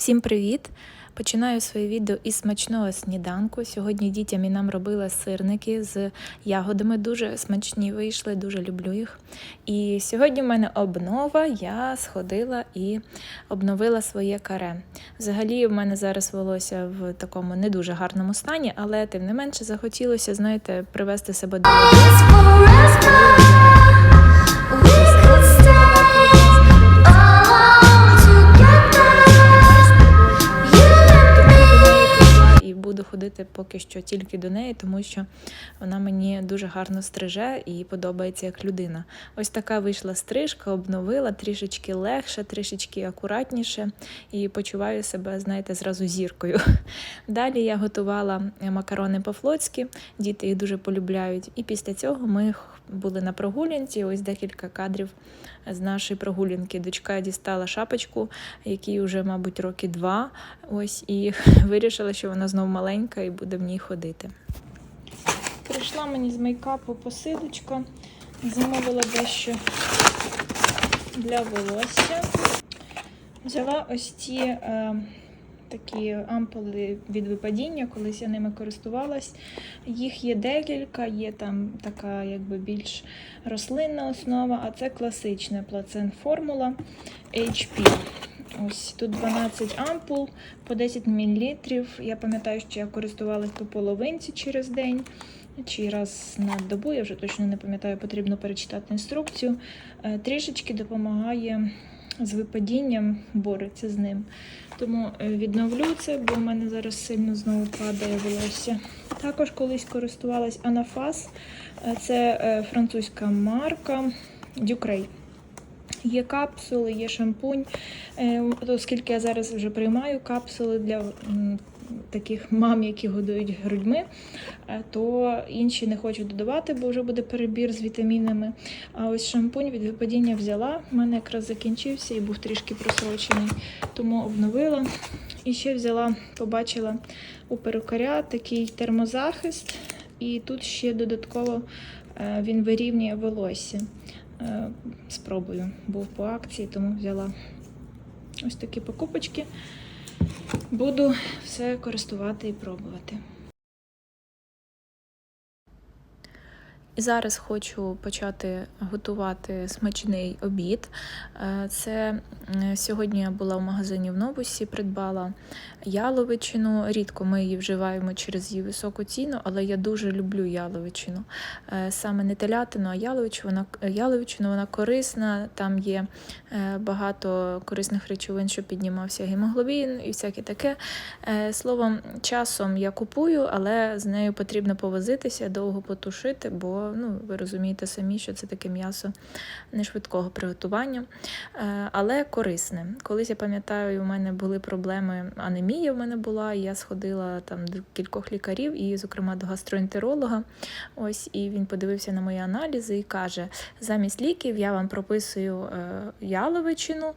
Всім привіт! Починаю своє відео із смачного сніданку. Сьогодні дітям і нам робила сирники з ягодами. Дуже смачні вийшли, дуже люблю їх. І сьогодні в мене обнова. Я сходила і обновила своє каре. Взагалі, в мене зараз волосся в такому не дуже гарному стані, але тим не менше захотілося, знаєте, привести себе до буду ходити поки що тільки до неї, тому що вона мені дуже гарно стриже і подобається як людина. Ось така вийшла стрижка, обновила трішечки легше, трішечки акуратніше і почуваю себе, знаєте, зразу зіркою. Далі я готувала макарони по-флотськи, діти їх дуже полюбляють. І після цього ми були на прогулянці. Ось декілька кадрів з нашої прогулянки. Дочка дістала шапочку, якій вже, мабуть, роки два. Ось і вирішила, що вона знову маленька і буде в ній ходити. Прийшла мені з мейкапу посилочка, замовила дещо для волосся. Взяла ось ці е, такі ампули від випадіння, колись я ними користувалась. Їх є декілька, є там така якби більш рослинна основа, а це класична плацент формула HP. Ось тут 12 ампул по 10 мл. Я пам'ятаю, що я користувалась по половинці через день. Чи раз на добу, я вже точно не пам'ятаю, потрібно перечитати інструкцію. Е, Трішечки допомагає з випадінням, бореться з ним. Тому е, відновлю це, бо в мене зараз сильно знову падає волосся. Також колись користувалась Анафас. Е, Це французька марка Дюкрей. Є капсули, є шампунь. Е, Оскільки я зараз вже приймаю капсули для таких мам, які годують грудьми, е, то інші не хочу додавати, бо вже буде перебір з вітамінами. А ось шампунь від випадіння взяла. У мене якраз закінчився і був трішки просрочений, тому обновила. І ще взяла, побачила у перукаря такий термозахист, і тут ще додатково е, він вирівнює волосся. Е, Спробую. Був по акції, тому взяла ось такі покупочки. Буду все користувати і пробувати. І зараз хочу почати готувати смачний обід. Е, Це сьогодні я була в магазині в Новусі, придбала яловичину. Рідко ми її вживаємо через її високу ціну, але я дуже люблю яловичину. Е, Саме не телятину, а яловичину. Вона, яловичину вона корисна, там є е, багато корисних речовин, щоб піднімався гемоглобін і всяке таке. Е, Словом, часом я купую, але з нею потрібно повозитися, довго потушити, бо ну, ви розумієте самі, що це таке м'ясо не швидкого приготування, Е, але корисне. Колись я пам'ятаю, у мене були проблеми, анемія в мене була, я сходила там до кількох лікарів, і, зокрема, до гастроентеролога. Ось, і він подивився на мої аналізи і каже: замість ліків я вам прописую е, яловичину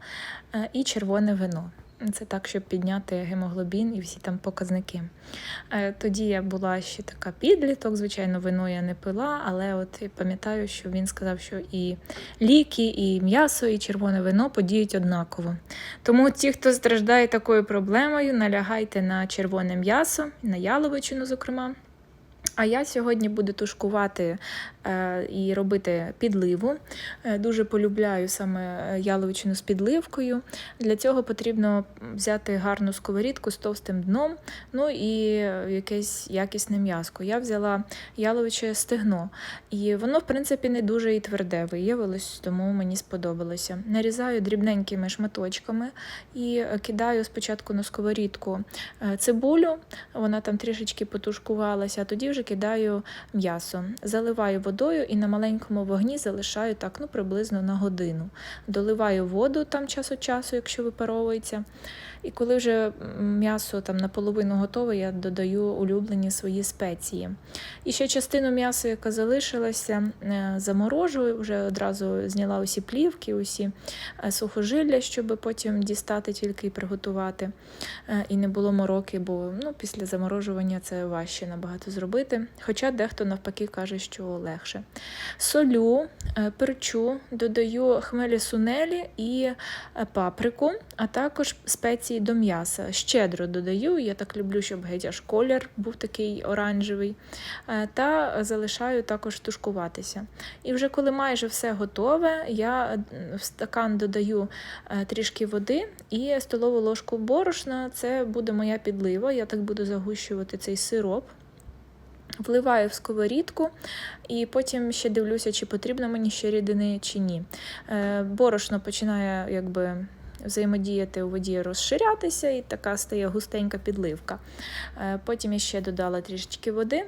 е, і червоне вино. Це так, щоб підняти гемоглобін і всі там показники. Е, Тоді я була ще така підліток, звичайно, вино я не пила, але от пам'ятаю, що він сказав, що і ліки, і м'ясо, і червоне вино подіють однаково. Тому ті, хто страждає такою проблемою, налягайте на червоне м'ясо, на яловичину, зокрема. А я сьогодні буду тушкувати і робити підливу. Е, дуже полюбляю саме яловичину з підливкою. Для цього потрібно взяти гарну сковорідку з товстим дном, ну і якесь якісне м'яско. Я взяла яловиче стегно, і воно, в принципі, не дуже і тверде виявилось, тому мені сподобалося. Нарізаю дрібненькими шматочками і е, кидаю спочатку на сковорідку е, цибулю, вона там трішечки потушкувалася, а тоді вже кидаю м'ясо, заливаю водою і на маленькому вогні залишаю так ну, приблизно на годину. Доливаю воду там час від часу, якщо випаровується. І коли вже м'ясо там наполовину готове, я додаю улюблені свої спеції. І ще частину м'яса, яка залишилася, е, заморожую, вже одразу зняла усі плівки, усі е, сухожилля, щоб потім дістати тільки і приготувати. Е, І не було мороки, бо ну, після заморожування це важче набагато зробити. Хоча дехто навпаки каже, що легше. Солю, перчу, додаю хмелі сунелі і паприку, а також спеції до м'яса. Щедро додаю, я так люблю, щоб геть колір був такий оранжевий. Е, Та залишаю також тушкуватися. І вже коли майже все готове, я е, в стакан додаю е, трішки води і столову ложку борошна. Це буде моя підлива. Я так буду загущувати цей сироп. Вливаю в сковорідку і потім ще дивлюся, чи потрібно мені ще рідини, чи ні. Борошно починає якби. Взаємодіяти у воді розширятися, і така стає густенька підливка. Е, Потім я ще додала трішечки води,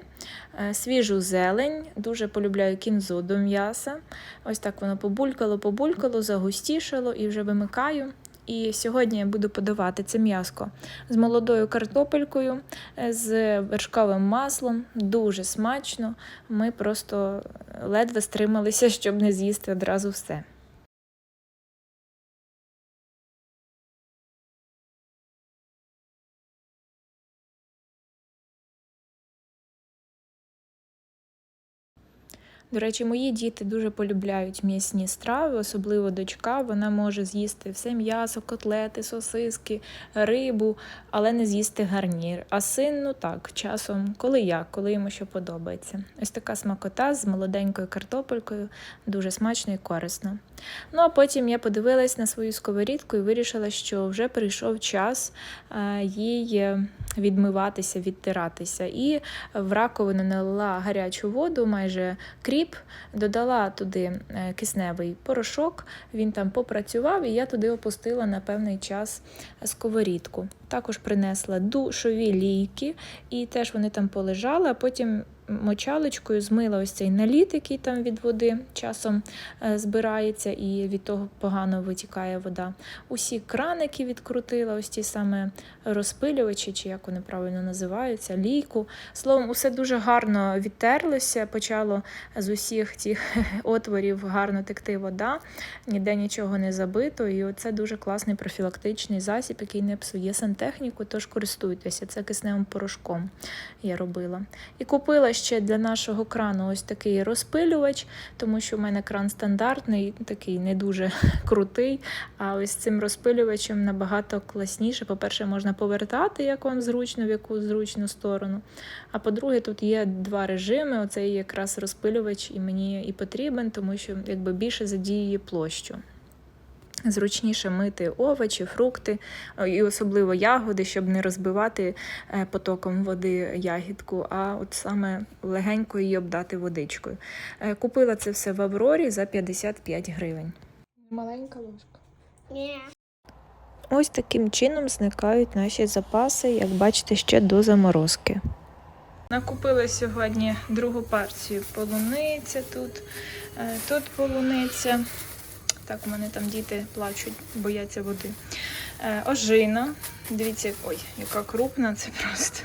е, свіжу зелень, дуже полюбляю кінзу до м'яса. Ось так воно побулькало, побулькало, загустішало і вже вимикаю. І сьогодні я буду подавати це м'яско з молодою картопелькою, е, з вершковим маслом. Дуже смачно. Ми просто ледве стрималися, щоб не з'їсти одразу все. До речі, мої діти дуже полюбляють м'ясні страви, особливо дочка. Вона може з'їсти все м'ясо, котлети, сосиски, рибу, але не з'їсти гарнір. А син, ну так, часом, коли як, коли йому що подобається. Ось така смакота з молоденькою картопелькою, дуже смачно і корисно. Ну а потім я подивилась на свою сковорідку і вирішила, що вже прийшов час е, їй е, відмиватися, відтиратися. І в раковину налила гарячу воду, майже кріп, додала туди е, кисневий порошок, він там попрацював, і я туди опустила на певний час сковорідку. Також принесла душові лійки, і теж вони там полежали, а потім мочалочкою змила ось цей наліт, який там від води часом е, збирається, і від того погано витікає вода. Усі краники відкрутила, ось ті саме розпилювачі, чи як вони правильно називаються, лійку. Словом, усе дуже гарно відтерлося, почало з усіх цих отворів гарно текти вода, ніде нічого не забито. І це дуже класний профілактичний засіб, який не псує сантехніку, тож користуйтеся. Це кисневим порошком я робила. І купила ще для нашого крану ось такий розпилювач, тому що в мене кран стандартний, такий не дуже крутий. А ось цим розпилювачем набагато класніше. По-перше, можна повертати, як вам зручно, в яку зручну сторону. А по-друге, тут є два режими. Оцей якраз розпилювач і мені і потрібен, тому що якби більше задіює площу. Зручніше мити овочі, фрукти і особливо ягоди, щоб не розбивати е, потоком води ягідку, а от саме легенько її обдати водичкою. Е, Купила це все в Аврорі за 55 гривень. Маленька ложка. Ні. Ось таким чином зникають наші запаси, як бачите, ще до заморозки. Накупила сьогодні другу партію полуниця тут, е, тут полуниця. Так, у мене там діти плачуть, бояться води. Е, ожина. Дивіться, ой, яка крупна, це просто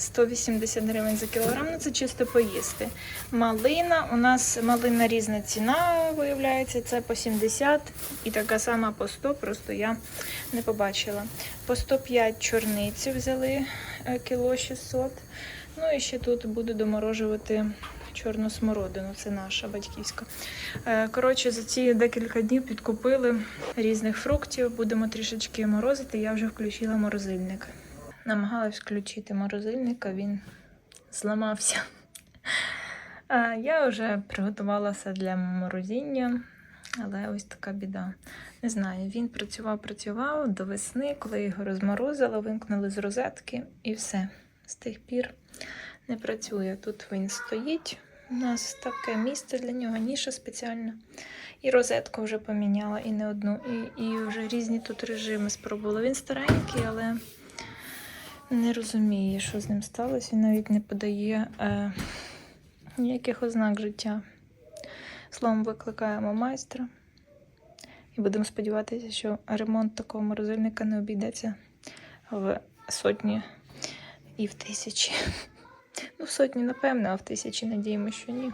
180 гривень за кілограм. Ну це чисто поїсти. Малина. У нас малина різна ціна, виявляється, це по 70 і така сама по 100, просто я не побачила. По 105 чорницю взяли е, кіло 600. Ну і ще тут буду доморожувати чорну смородину, це наша батьківська. Е, Коротше, за ці декілька днів підкупили різних фруктів. Будемо трішечки морозити. Я вже включила морозильник. Намагалась включити морозильник, а він зламався. Я вже приготувала все для морозіння, але ось така біда. Не знаю, він працював, працював до весни, коли його розморозила, вимкнули з розетки і все. З тих пір не працює. Тут він стоїть. У нас таке місце для нього, ніша спеціальна. І розетку вже поміняла, і не одну, і, і вже різні тут режими спробувала. Він старенький, але не розуміє, що з ним сталося. Він навіть не подає е, ніяких ознак життя. Словом, викликаємо майстра. І будемо сподіватися, що ремонт такого морозильника не обійдеться в сотні і в тисячі. Ну, в сотні, напевно, а в тисячі надіємося, що ні.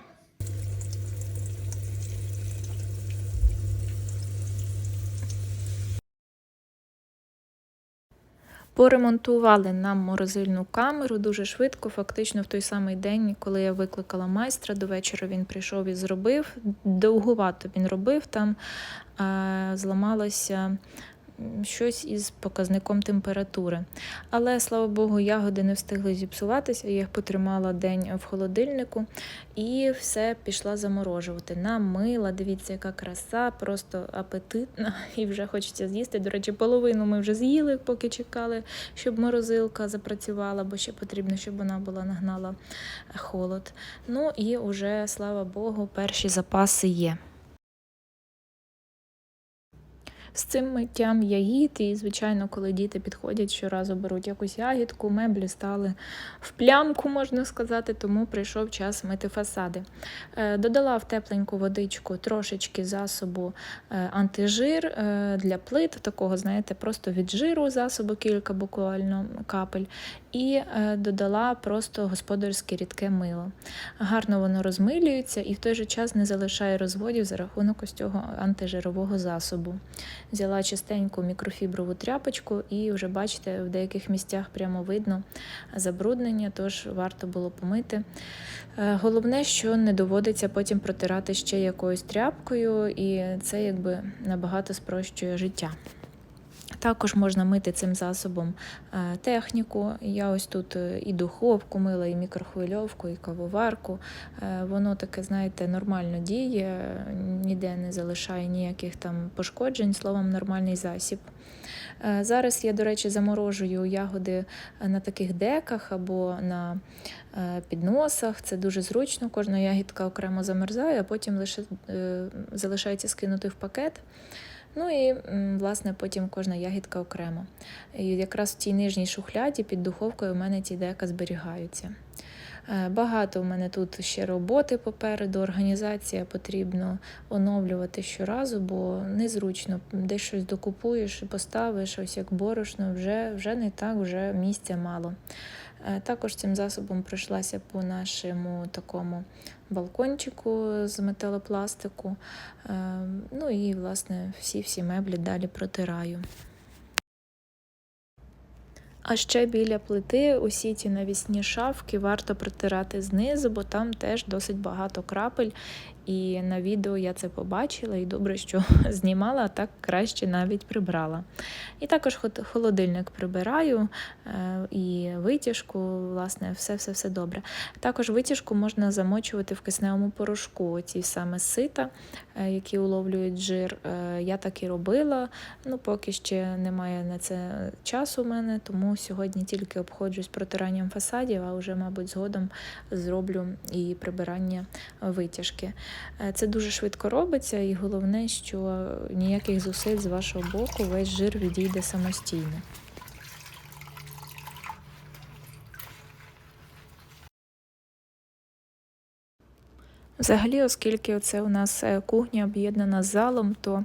Поремонтували нам морозильну камеру дуже швидко, фактично в той самий день, коли я викликала майстра. До вечора він прийшов і зробив. Довгувато він робив там, е, зламалося м, щось із показником температури. Але слава Богу, ягоди не встигли зіпсуватися. Я їх потримала день в холодильнику і все пішла заморожувати. Намила, дивіться, яка краса, просто апетитна, і вже хочеться з'їсти. До речі, половину ми вже з'їли, поки чекали, щоб морозилка запрацювала, бо ще потрібно, щоб вона була нагнала холод. Ну і вже, слава Богу, перші запаси є. З цим миттям ягід. і, звичайно, коли діти підходять, щоразу беруть якусь ягідку, меблі стали в плямку, можна сказати, тому прийшов час мити фасади. Е, Додала в тепленьку водичку трошечки засобу е, антижир е, для плит, такого, знаєте, просто від жиру засобу кілька буквально капель, і е, додала просто господарське рідке мило. Гарно воно розмилюється і в той же час не залишає розводів за рахунок ось цього антижирового засобу. Взяла чистеньку мікрофіброву тряпочку, і вже бачите, в деяких місцях прямо видно забруднення, тож варто було помити. Е, Головне, що не доводиться потім протирати ще якоюсь тряпкою, і це якби набагато спрощує життя. Також можна мити цим засобом е, техніку. Я ось тут е, і духовку мила, і мікрохвильовку, і кавоварку. Е, Воно таке, знаєте, нормально діє, ніде не залишає ніяких там пошкоджень, словом, нормальний засіб. Зараз я, до речі, заморожую ягоди на таких деках або на підносах. Це дуже зручно. Кожна ягідка окремо замерзає, а потім лише залишається скинути в пакет. Ну і власне потім кожна ягідка окремо. І якраз в тій нижній шухляді під духовкою у мене ті дека зберігаються. Е, Багато в мене тут ще роботи попереду. Організація потрібно оновлювати щоразу, бо незручно. Десь щось докупуєш і поставиш, ось як борошно, вже, вже не так, вже місця мало. Е, Також цим засобом пройшлася по нашому такому балкончику з металопластику. Е, Ну і, власне, всі-всі меблі далі протираю. А ще біля плити усі ці навісні шафки варто протирати знизу, бо там теж досить багато крапель. І на відео я це побачила, і добре, що знімала, а так краще навіть прибрала. І також холодильник прибираю е, і витяжку, власне, все-все-все добре. Також витяжку можна замочувати в кисневому порошку, ці саме сита, е, які уловлюють жир. Е, Я так і робила, ну поки ще немає на це часу у мене, тому сьогодні тільки обходжусь протиранням фасадів, а вже, мабуть, згодом зроблю і прибирання витяжки. Е, Це дуже швидко робиться, і головне, що ніяких зусиль з вашого боку весь жир відійде самостійно. Взагалі, оскільки це у нас е, кухня об'єднана з залом, то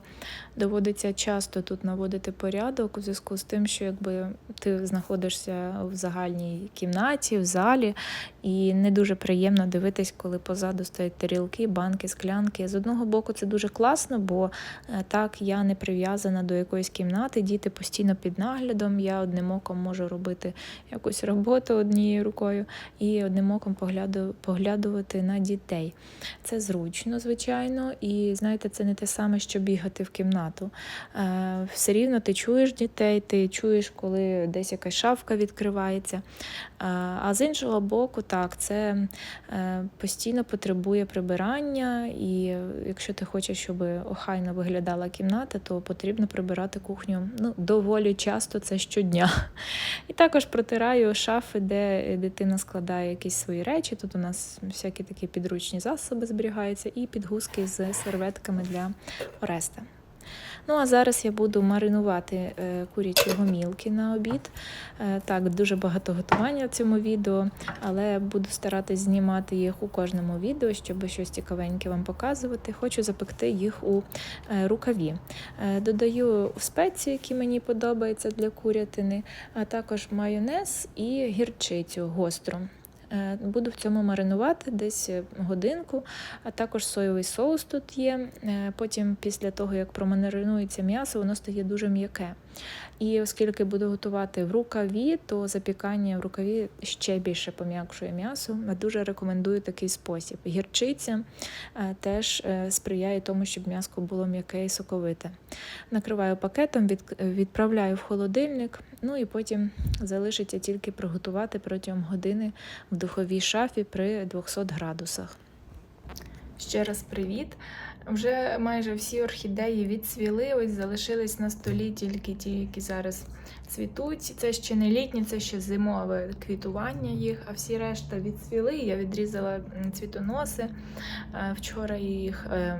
доводиться часто тут наводити порядок у зв'язку з тим, що якби ти знаходишся в загальній кімнаті, в залі, і не дуже приємно дивитись, коли позаду стоять тарілки, банки, склянки. З одного боку, це дуже класно, бо е, так я не прив'язана до якоїсь кімнати, діти постійно під наглядом. Я одним оком можу робити якусь роботу однією рукою і одним оком погляду, поглядувати на дітей. Це зручно, звичайно, і знаєте, це не те саме, що бігати в кімнату. Е, Все рівно ти чуєш дітей, ти чуєш, коли десь якась шафка відкривається. Е, А з іншого боку, так, це е, постійно потребує прибирання, і якщо ти хочеш, щоб охайно виглядала кімната, то потрібно прибирати кухню ну, доволі часто, це щодня. І також протираю шафи, де дитина складає якісь свої речі. Тут у нас всякі такі підручні засоби зберігаються, і підгузки з серветками для Ореста. Ну, а зараз я буду маринувати е, курячі гомілки на обід. Е, так, дуже багато готування в цьому відео, але буду старатись знімати їх у кожному відео, щоб щось цікавеньке вам показувати. Хочу запекти їх у е, рукаві. Додаю спеції, які мені подобаються для курятини, а також майонез і гірчицю гостру. Е, Буду в цьому маринувати десь годинку, а також соєвий соус тут є. Е, Потім, після того, як промаринується м'ясо, воно стає дуже м'яке. І оскільки буду готувати в рукаві, то запікання в рукаві ще більше пом'якшує м'ясо. Я дуже рекомендую такий спосіб. Гірчиця е, теж е, сприяє тому, щоб м'ясо було м'яке і соковите. Накриваю пакетом, відправляю в холодильник, ну і потім залишиться тільки приготувати протягом години в духовій шафі при 200 градусах. Ще раз привіт. Вже майже всі орхідеї відцвіли, ось залишились на столі тільки ті, які зараз цвітуть. Це ще не літні, це ще зимове квітування їх, а всі решта відцвіли. Я відрізала цвітоноси. Е, Вчора їх е,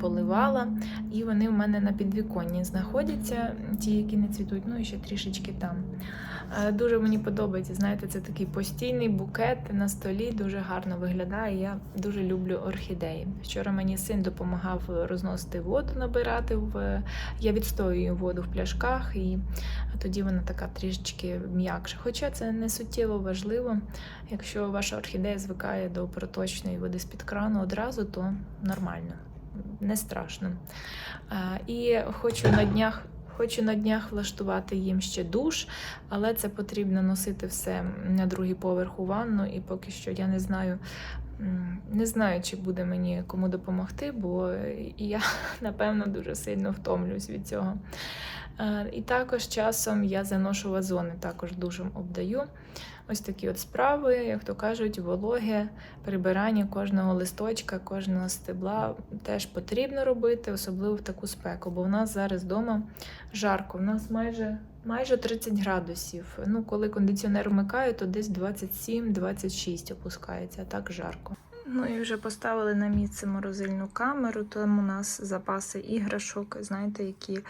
поливала, і вони в мене на підвіконні знаходяться, ті, які не цвітуть, ну і ще трішечки там. Е, Дуже мені подобається. Знаєте, це такий постійний букет на столі, дуже гарно виглядає. Я дуже люблю орхідеї. Вчора мені син допомагав розносити воду, набирати в я відстоюю воду в пляшках, і тоді вона така трішечки м'якша. Хоча це не суттєво важливо. Якщо ваша орхідея звикає до проточної води з-під крану одразу, то нормально, не страшно. І хочу на днях. Хочу на днях влаштувати їм ще душ, але це потрібно носити все на другий поверх у ванну, і поки що я не знаю, не знаю, чи буде мені кому допомогти, бо я напевно дуже сильно втомлююсь від цього. Е, І також часом я заношу вазони, також душем обдаю. Ось такі от справи, як то кажуть, вологе прибирання кожного листочка, кожного стебла теж потрібно робити, особливо в таку спеку, бо в нас зараз вдома жарко. У нас майже, майже 30 градусів. Ну, коли кондиціонер вмикаю, то десь 27-26 опускається, а так жарко. Ну і вже поставили на місце морозильну камеру, там у нас запаси іграшок, знаєте, які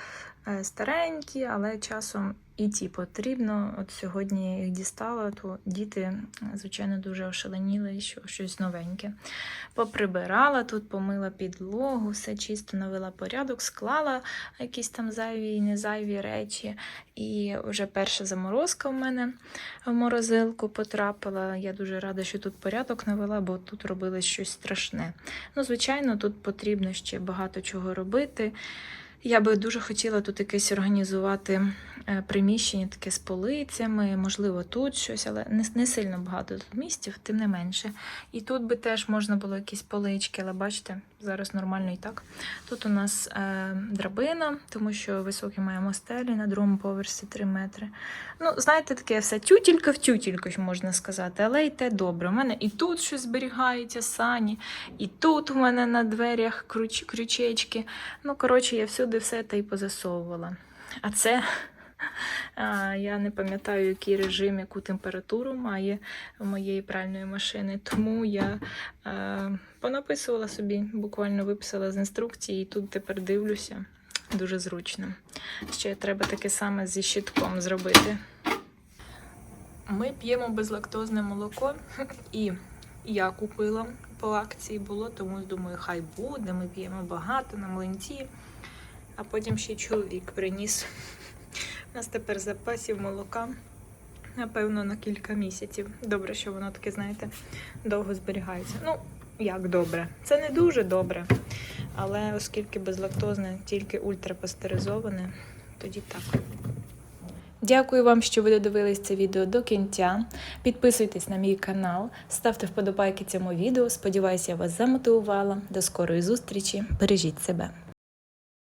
старенькі, але часом і ті потрібно. От сьогодні їх дістала, то діти, е, звичайно, дуже ошаленіли, що щось новеньке. Поприбирала тут, помила підлогу, все чисто навела порядок, склала якісь там зайві і незайві речі. І вже перша заморозка в мене в морозилку потрапила. Я дуже рада, що тут порядок навела, бо тут робили щось страшне. Ну, звичайно, тут потрібно ще багато чого робити. Я би дуже хотіла тут якесь організувати е, приміщення таке з полицями, можливо, тут щось, але не, не сильно багато тут місців, тим не менше. І тут би теж можна було якісь полички, але бачите, зараз нормально і так. Тут у нас е, драбина, тому що високі маємо стелі на другому поверсі 3 метри. Ну, знаєте, таке все тютілька в тютільку, можна сказати, але й те добре. У мене і тут щось зберігається, сані, і тут у мене на дверях крюч, крючечки. Ну, коротше, я всюди все те й позасовувала. А це. Я не пам'ятаю, який режим, яку температуру має у моєї пральної машини, тому я е, понаписувала собі, буквально виписала з інструкції, і тут тепер дивлюся. Дуже зручно. Ще треба таке саме зі щитком зробити. Ми п'ємо безлактозне молоко, і я купила по акції було, тому думаю, хай буде. Ми п'ємо багато на млинці, а потім ще чоловік приніс. У нас тепер запасів молока, напевно, на кілька місяців. Добре, що воно таке, знаєте, довго зберігається. Ну, як добре. Це не дуже добре. Але оскільки безлактозне, тільки ультрапастеризоване, тоді так. Дякую вам, що ви додивились це відео до кінця. Підписуйтесь на мій канал, ставте вподобайки цьому відео. Сподіваюся, я вас замотивувала. До скорої зустрічі. Бережіть себе.